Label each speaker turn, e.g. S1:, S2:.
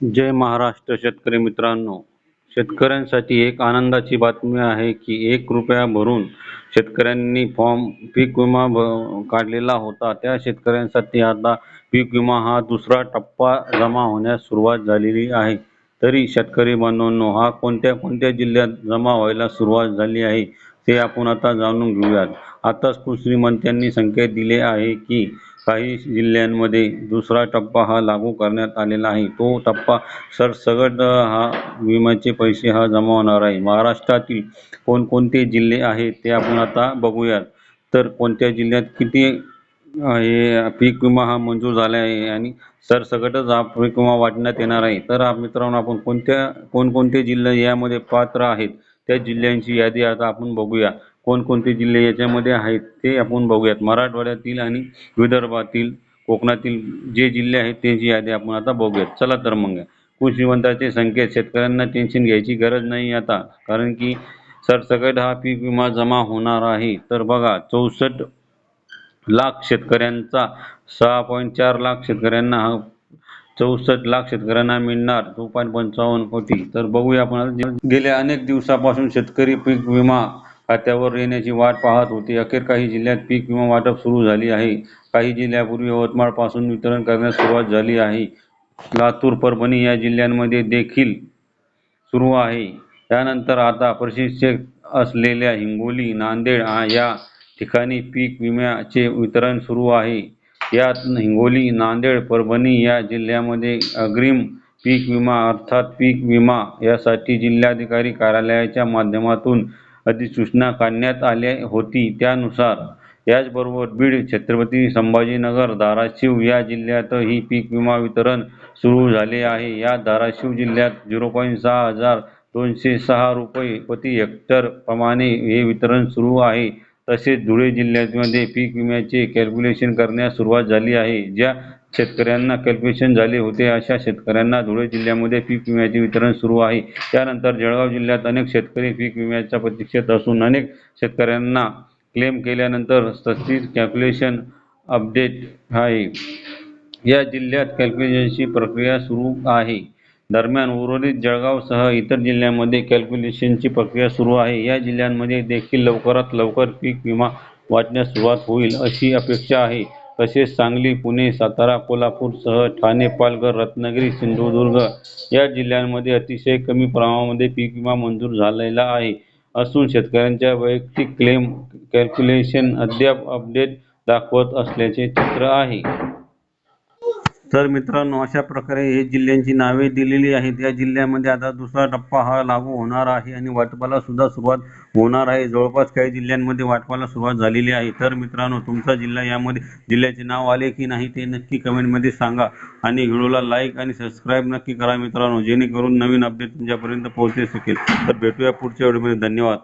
S1: जय महाराष्ट्र शेतकरी मित्रांनो. शेतकऱ्यांसाठी एक आनंदाची बातमी आहे की एक रुपया भरून शेतकऱ्यांनी फॉर्म पीक विमा काढलेला होता. त्या शेतकऱ्यांसाठी आता पीक विमा हा दुसरा टप्पा जमा होण्यास सुरुवात झालेली आहे. तरी शेतकरी बांधवांनो हा कोणत्या कोणत्या जिल्ह्यात जमा व्हायला सुरुवात झाली आहे ते आपण आता जाणून घेऊयात. आताच कृषी मंत्र्यांनी संकेत दिले आहे की काही जिल्ह्यांमध्ये दुसरा टप्पा हा लागू करण्यात आलेला आहे. तो टप्पा सरसकट हा विम्याचे पैसे हा जमा होणार आहे. महाराष्ट्रातील कोणकोणते जिल्हे आहेत ते आपण आता बघूयात. तर कोणत्या जिल्ह्यात किती हे पीक विमा हा मंजूर झाला आहे आणि सरसकटच हा पीक विमा वाटण्यात येणार आहे. तर मित्रांनो आपण कोणत्या कोणकोणते जिल्हे यामध्ये पात्र आहेत त्या जिल्ह्यांची यादी आता आपण बघूया. कोणकोणते जिल्हे याच्यामध्ये आहेत ते आपण बघूयात. मराठवाड्यातील आणि विदर्भातील कोकणातील जे जिल्हे आहेत त्यांची यादी आपण आता बघूयात. चला तर मग. कृषी संकेत शेतकऱ्यांना टेन्शन घ्यायची गरज नाही आता कारण की सरसकट हा पीक विमा जमा होणार आहे. तर बघा चौसष्ट लाख शेतकऱ्यांचा सहा पॉईंट चार लाख शेतकऱ्यांना हा चौसष्ट लाख शेतकऱ्यांना मिळणार. टू पॉईंट पंचावन्न कोटी. तर बघूया आपण गेल्या अनेक दिवसापासून शेतकरी पीक विमा खात्यावर येण्याची वाट पाहत होते. अखेर काही जिल्ह्यात पीक विमा वाटप सुरू झाली आहे. काही जिल्ह्यापूर्वी यवतमाळपासून वितरण करण्यास सुरुवात झाली आहे. लातूर परभणी या जिल्ह्यांमध्ये देखील सुरू आहे. त्यानंतर आता प्रशिक्षक असलेल्या हिंगोली नांदेड या ठिकाणी पीक विम्याचे वितरण सुरू आहे. यात हिंगोली नांदेड परभणी या जिल्ह्यामध्ये अग्रिम पीक विमा अर्थात पीक विमा यासाठी जिल्हाधिकारी कार्यालयाच्या माध्यमातून अधिसूचना काढण्यात आली होती. त्यानुसार याचबरोबर बीड छत्रपती संभाजीनगर धाराशिव या जिल्ह्यातही पीक विमा वितरण सुरू झाले आहे. या धाराशिव जिल्ह्यात झिरो पॉईंट सहा हजार दोनशे सहा रुपये प्रति हेक्टर प्रमाणे हे वितरण सुरू आहे. तसेच धुळे जिल्ह्यामध्ये पीक विम्याचे कॅल्क्युलेशन करण्यास सुरुवात झाली आहे. ज्या शेतकऱ्यांना कॅल्क्युलेशन झाले होते. अशा शेतकऱ्यांना धुळे जिल्ह्यामध्ये पीक विम्याचे वितरण सुरू आहे. त्यानंतर जळगाव जिल्ह्यात अनेक शेतकरी पीक विम्याच्या प्रतीक्षेत असून अनेक शेतकऱ्यांना क्लेम केल्यानंतर तशीच कॅल्क्युलेशन अपडेट आहे. या जिल्ह्यात कॅल्क्युलेशनची प्रक्रिया सुरू आहे. दरम्यान उर्वरित जळगावसह इतर जिल्ह्यांमध्ये कॅल्क्युलेशनची प्रक्रिया सुरू आहे. या जिल्ह्यांमध्ये देखील लवकरात लवकर पीक विमा वाटण्यास सुरुवात होईल अशी अपेक्षा आहे. तसेच सांगली पुणे सातारा कोल्हापूरसह ठाणे पालघर रत्नागिरी सिंधुदुर्ग या जिल्ह्यांमध्ये अतिशय कमी प्रमाणामध्ये पीक विमा मंजूर झालेला आहे. असून शेतकऱ्यांच्या वैयक्तिक क्लेम कॅल्क्युलेशन अद्याप अपडेट दाखवत असल्याचे चित्र आहे. तर मित्रांनो अशा प्रकारे हे जिल्ह्यांची नावे दिलेली आहेत. या जिल्ह्यामध्ये आता दुसरा टप्पा हा लागू होणार आहे आणि वाटपाला सुद्धा सुरुवात होणार आहे. जवळपास काही जिल्ह्यांमध्ये वाटपाला सुरुवात झालेली आहे. तर मित्रांनो तुमचा जिल्हा यामध्ये जिल्ह्याचे नाव आले की नाही ते नक्की कमेंटमध्ये सांगा आणि व्हिडिओला लाईक आणि सबस्क्राईब नक्की करा मित्रांनो जेणेकरून नवीन अपडेट तुमच्यापर्यंत पोहोचू शकेल. तर भेटूया पुढच्या व्हिडिओमध्ये. धन्यवाद.